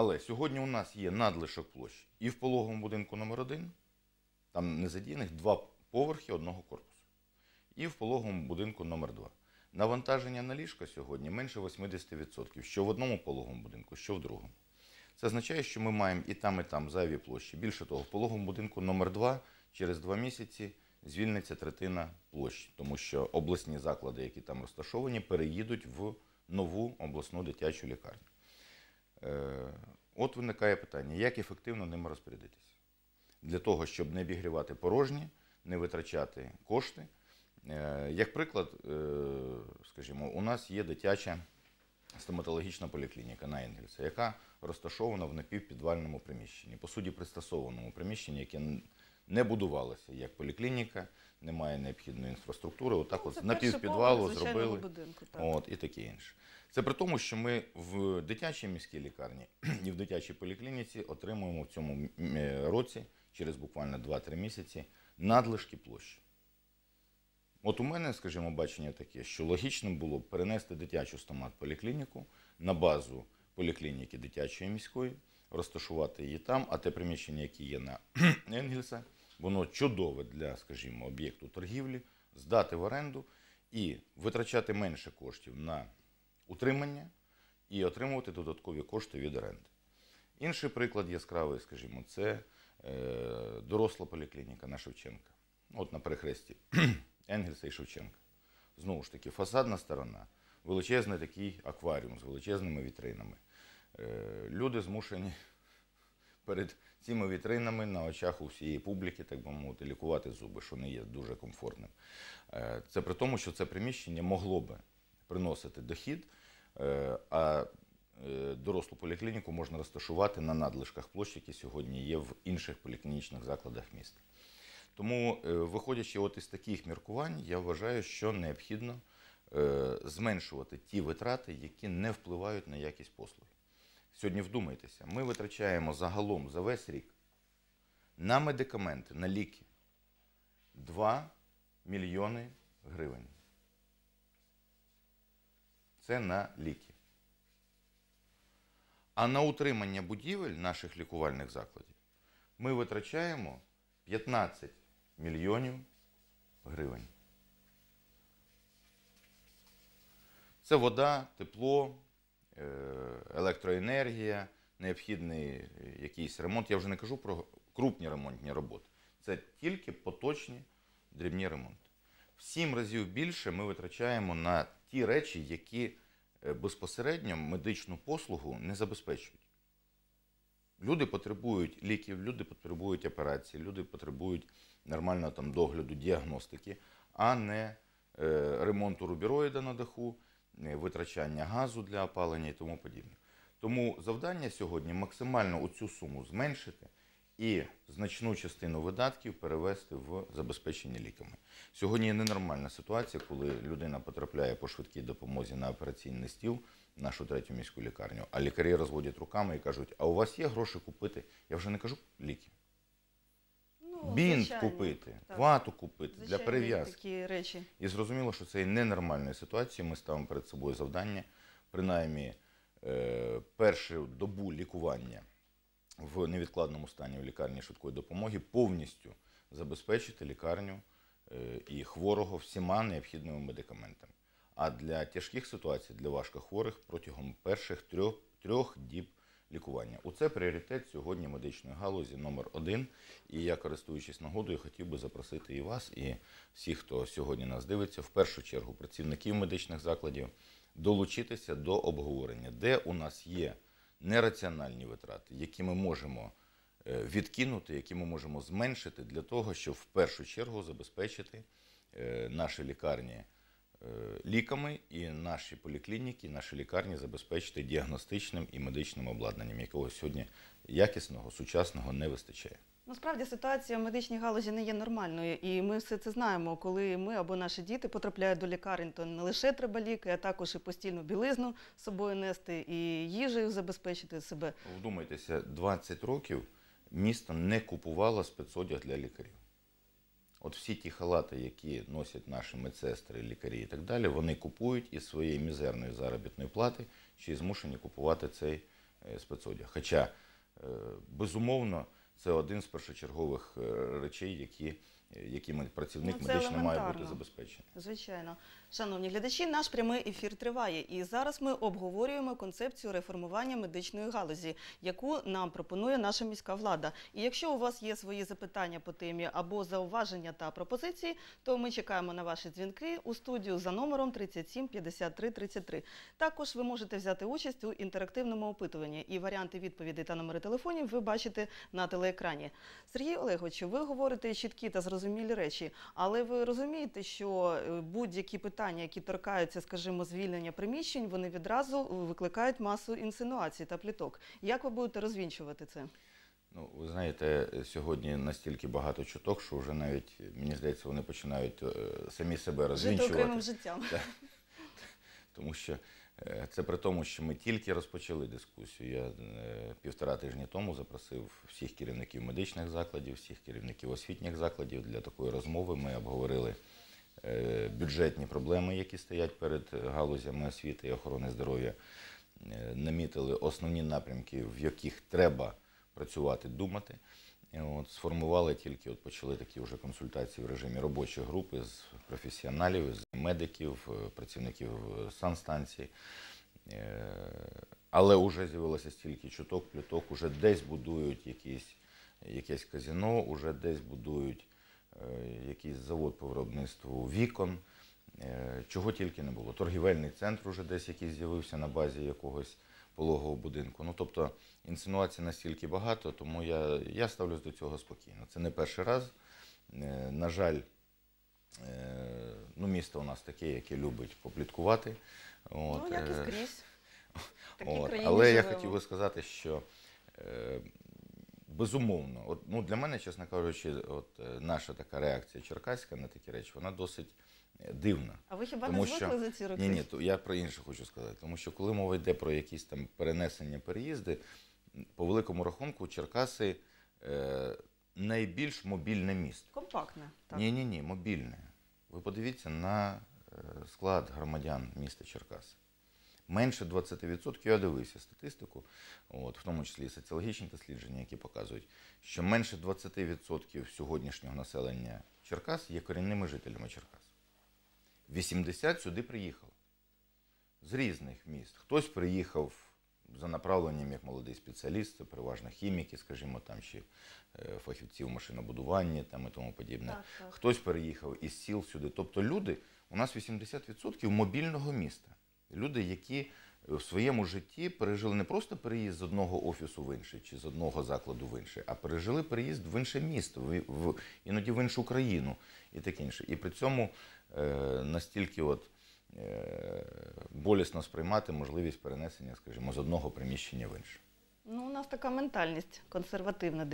Але сьогодні у нас є надлишок площі і в пологовому будинку номер 1 там не задіяних два поверхи одного корпусу, і в пологовому будинку номер 2 Навантаження на ліжка сьогодні менше 80%, що в одному пологовому будинку, що в другому. Це означає, що ми маємо і там, і там зайві площі. Більше того, в пологовому будинку номер 2 через два місяці звільниться третина площі, тому що обласні заклади, які там розташовані, переїдуть в нову обласну дитячу лікарню. Е, От виникає питання, як ефективно ними розпорядитися? Для того, щоб не обігрівати порожні, не витрачати кошти. Е, Як приклад, е, скажімо, у нас є дитяча стоматологічна поліклініка на Енгельса, яка розташована в напівпідвальному приміщенні, по суті, пристосованому приміщенні, яке не будувалося як поліклініка, немає необхідної інфраструктури. Отак, от Ну, перший напівпідвалу зробили. будинку. Так. От, і таке інше. Це при тому, що ми в дитячій міській лікарні і в дитячій поліклініці отримуємо в цьому е, році, через буквально 2-3 місяці, надлишки площі. От у мене, скажімо, бачення таке, що логічним було б перенести дитячу стомат-поліклініку на базу поліклініки дитячої міської, розташувати її там, а те приміщення, яке є на Енгельса, воно чудове для, скажімо, об'єкту торгівлі, здати в оренду і витрачати менше коштів на утримання і отримувати додаткові кошти від оренди. Інший приклад яскравий, скажімо, це е, доросла поліклініка на Шевченка. От на перехресті Енгельса і Шевченка. Знову ж таки, фасадна сторона, величезний такий акваріум з величезними вітринами. Е, люди змушені перед цими вітринами на очах у всієї публіки, так би мовити, лікувати зуби, що не є дуже комфортним. Е, Це при тому, що це приміщення могло би приносити дохід, е, а дорослу поліклініку можна розташувати на надлишках площ, які сьогодні є в інших поліклінічних закладах міста. Тому, виходячи от із таких міркувань, я вважаю, що необхідно зменшувати ті витрати, які не впливають на якість послуги. Сьогодні вдумайтеся, ми витрачаємо загалом за весь рік на медикаменти, на ліки 2 мільйони гривень. Це на ліки. А на утримання будівель наших лікувальних закладів ми витрачаємо 15 мільйонів гривень. Це вода, тепло, електроенергія, необхідний е, якийсь ремонт. Я вже не кажу про крупні ремонтні роботи. Це тільки поточні дрібні ремонти. В сім разів більше ми витрачаємо на ті речі, які е, безпосередньо медичну послугу не забезпечують. Люди потребують ліків, люди потребують операцій, люди потребують нормального там догляду, діагностики, а не е, ремонту рубіроїда на даху, е, витрачання газу для опалення і тому подібне. Тому завдання сьогодні максимально оцю суму зменшити і значну частину видатків перевести в забезпечення ліками. Сьогодні ненормальна ситуація, коли людина потрапляє по швидкій допомозі на операційний стіл нашу третю міську лікарню, а лікарі розводять руками і кажуть: а у вас є гроші купити? Я вже не кажу ліки. Ну, Бінт звичайні, купити, так. вату купити для перев'язки. такі речі. І зрозуміло, що це є ненормальною ситуацією. Ми ставимо перед собою завдання, принаймні е, першу добу лікування в невідкладному стані в лікарні швидкої допомоги повністю забезпечити лікарню е, і хворого всіма необхідними медикаментами. А для тяжких ситуацій, для важкохворих протягом перших трьох, трьох діб лікування. Оце пріоритет сьогодні медичної галузі номер один. І я, користуючись нагодою, хотів би запросити і вас, і всіх, хто сьогодні нас дивиться, в першу чергу працівників медичних закладів, долучитися до обговорення, де у нас є нераціональні витрати, які ми можемо е, відкинути, які ми можемо зменшити для того, щоб в першу чергу забезпечити е, наші лікарні ліками і наші поліклініки, наші лікарні забезпечити діагностичним і медичним обладнанням, якого сьогодні якісного, сучасного не вистачає. Насправді ситуація в медичній галузі не є нормальною, і ми все це знаємо. Коли ми або наші діти потрапляють до лікарень, то не лише треба ліки, а також і постільну білизну з собою нести, і їжею забезпечити себе. Вдумайтеся, 20 років місто не купувало спецодяг для лікарів. От всі ті халати, які носять наші медсестри, лікарі і так далі, вони купують із своєї мізерної заробітної плати, й змушені купувати цей е, спецодяг. Хоча, е, безумовно, це один з першочергових е, речей, які, якими працівник Ну, це медичний має бути забезпечений. Звичайно, шановні глядачі, наш прямий ефір триває, і зараз ми обговорюємо концепцію реформування медичної галузі, яку нам пропонує наша міська влада. І якщо у вас є свої запитання по темі або зауваження та пропозиції, то ми чекаємо на ваші дзвінки у студію за номером 37 53 33. Також ви можете взяти участь у інтерактивному опитуванні, і варіанти відповідей та номери телефонів ви бачите на телеекрані. Сергій Олеговичу, ви говорите чіткі та зрозумілі речі, але ви розумієте, що е, будь-які питання, які торкаються, скажімо, звільнення приміщень, вони відразу викликають масу інсинуацій та пліток. Як ви будете розвінчувати це? Ну, ви знаєте, сьогодні настільки багато чуток, що вже навіть, мені здається, вони починають е, самі себе Жити розвінчувати. окремим життям. Тому що е, це при тому, що ми тільки розпочали дискусію. Я е, півтора тижні тому запросив всіх керівників медичних закладів, всіх керівників освітніх закладів для такої розмови. Ми обговорили е, бюджетні проблеми, які стоять перед галузями освіти і охорони здоров'я. Е, Намітили основні напрямки, в яких треба працювати, думати. От, сформували тільки, от почали такі вже консультації в режимі робочої групи з професіоналів, з медиків, е, працівників е, санстанцій. Е, Але вже з'явилося стільки чуток, пліток, уже десь будують якісь, якесь казино, уже десь будують якийсь завод по виробництву вікон. Чого тільки не було. Торгівельний центр уже десь якийсь з'явився на базі якогось пологового будинку. Ну тобто інсинуацій настільки багато, тому я, я ставлюсь до цього спокійно. Це не перший раз. Е, На жаль, е, ну, місто у нас таке, яке любить попліткувати. От, ну, як і е, скрізь. От, Але я хотів би сказати, що безумовно, от, ну, для мене, чесно кажучи, от, наша така реакція черкаська на такі речі, вона досить дивна. А ви хіба Тому не звикли що- за ці роки? Ні, ні, то я про інше хочу сказати. Тому що коли мова йде про якісь там перенесення, переїзди, по великому рахунку Черкаси е, найбільш мобільне місто. Компактне. Так. Ні, ні, ні, мобільне. Ви подивіться на е, склад громадян міста Черкаси. Менше 20%, я дивився статистику, от, в тому числі і соціологічні дослідження, які показують, що менше 20% сьогоднішнього населення Черкас є корінними жителями Черкас. 80 сюди приїхало з різних міст. Хтось приїхав за направленням як молодий спеціаліст, це переважно хіміки, скажімо, там ще е, фахівці в машинобудуванні там, і тому подібне. Так, так. Хтось переїхав із сіл сюди. Тобто люди, у нас 80% мобільного міста. Люди, які в своєму житті пережили не просто переїзд з одного офісу в інший чи з одного закладу в інший, а пережили переїзд в інше місто, в, в, іноді в іншу країну і таке інше. І при цьому е, настільки от, е, болісно сприймати можливість перенесення, скажімо, з одного приміщення в інше. Ну, у нас така ментальність консервативна